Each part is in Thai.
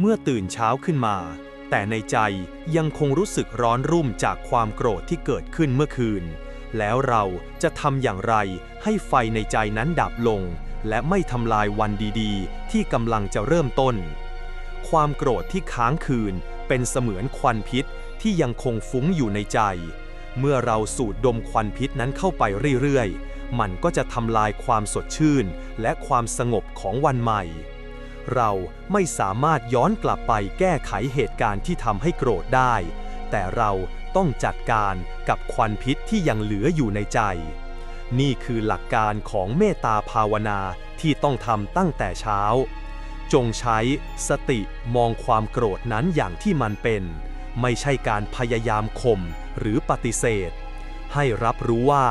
เมื่อตื่นเช้าขึ้นมา แต่ในใจยังคงรู้สึกร้อนรุ่มจากความโกรธที่เกิดขึ้นเมื่อคืน แล้วเราจะทำอย่างไรให้ไฟในใจนั้นดับลง และไม่ทำลายวันดีๆ ที่กำลังจะเริ่มต้น ความโกรธที่ค้างคืนเป็นเสมือนควันพิษที่ยังคงฟุ้งอยู่ในใจ เมื่อเราสูดดมควันพิษนั้นเข้าไปเรื่อยๆ มันก็จะทำลายความสดชื่นและความสงบของวันใหม่ เราไม่สามารถย้อนกลับไปแก้ไขเหตุการณ์ที่ทำให้โกรธได้ แต่เราต้องจัดการกับควันพิษที่ยังเหลืออยู่ในใจ นี่คือหลักการของเมตตาภาวนาที่ต้องทำตั้งแต่เช้า จงใช้สติมองความโกรธนั้นอย่างที่มันเป็น ไม่ใช่การพยายามข่มหรือปฏิเสธ ให้รับรู้ว่า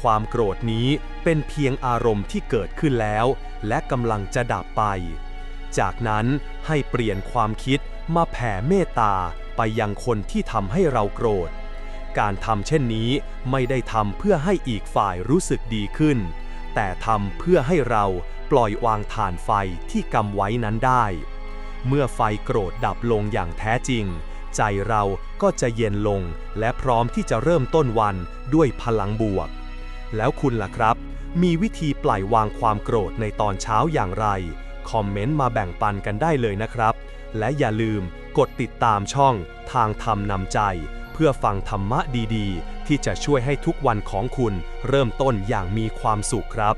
ความโกรธนี้เป็นเพียงอารมณ์ที่เกิดขึ้นแล้ว และกำลังจะดับไป จากนั้นให้เปลี่ยนความคิดมาแผ่เมตตาไปยังคนที่ทำให้เราโกรธ การทำเช่นนี้ไม่ได้ทำเพื่อให้อีกฝ่ายรู้สึกดีขึ้น แต่ทำเพื่อให้เราปล่อยวางฐานไฟที่กำไว้นั้นได้ เมื่อไฟโกรธดับลงอย่างแท้จริง ใจเราก็จะเย็นลงและพร้อมที่จะเริ่มต้นวันด้วยพลังบวก แล้วคุณล่ะครับ มีวิธีปล่อยวางความโกรธในตอนเช้าอย่างไร คอมเมนต์มาแบ่งปันกันได้เลยนะครับ และอย่าลืมกดติดตามช่องทางธรรมนำใจ เพื่อฟังธรรมะดีๆ ที่จะช่วยให้ทุกวันของคุณเริ่มต้นอย่างมีความสุขครับ